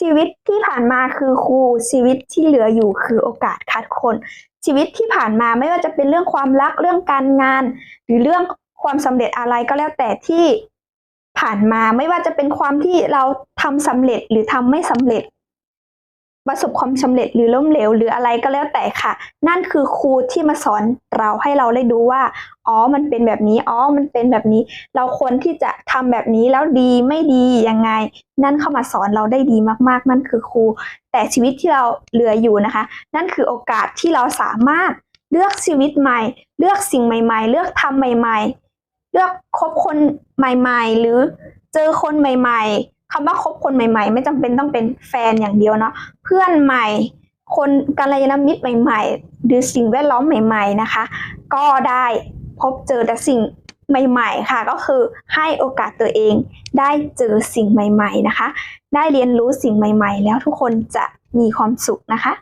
ชีวิตที่ผ่านมาคือครูชีวิตที่เหลืออยู่คือโอกาสคัดคน ชีวิตที่ผ่านมาไม่ว่าจะเป็นเรื่องความรักเรื่องการงาน หรือเรื่องความสำเร็จอะไรก็แล้วแต่ที่ผ่านมาไม่ว่าจะเป็นความที่เราทำสำเร็จหรือทำไม่สำเร็จ ประสบความสำเร็จหรือล้มเหลวหรืออะไรก็แล้วแต่ค่ะ นั่นคือครูที่มาสอนเราให้เราได้ดูว่าอ๋อมันเป็นแบบนี้อ๋อมันเป็นแบบนี้ เราควรที่จะทำแบบนี้แล้วดีไม่ดียังไง นั่นเข้ามาสอนเราได้ดีมากๆ นั่นคือครู แต่ชีวิตที่เราเหลืออยู่นะคะ นั่นคือโอกาสที่เราสามารถเลือกชีวิตใหม่ เลือกสิ่งใหม่ ๆ เลือกทำใหม่ ๆ เลือกคบคนใหม่ ๆ หรือเจอคนใหม่ ๆ คำว่าคบคนใหม่ ๆ ไม่จำเป็นต้องเป็นแฟนอย่างเดียวเนาะเพื่อนใหม่ คนกัลยาณมิตรใหม่ ๆ หรือสิ่งแวดล้อมใหม่ ๆนะคะ ก็ได้พบเจอแต่สิ่งใหม่ ๆ ค่ะ ก็คือให้โอกาสตัวเอง ได้เจอสิ่งใหม่ ๆ นะคะ ได้เรียนรู้สิ่งใหม่ ๆ แล้วทุกคนจะมีความสุขนะคะ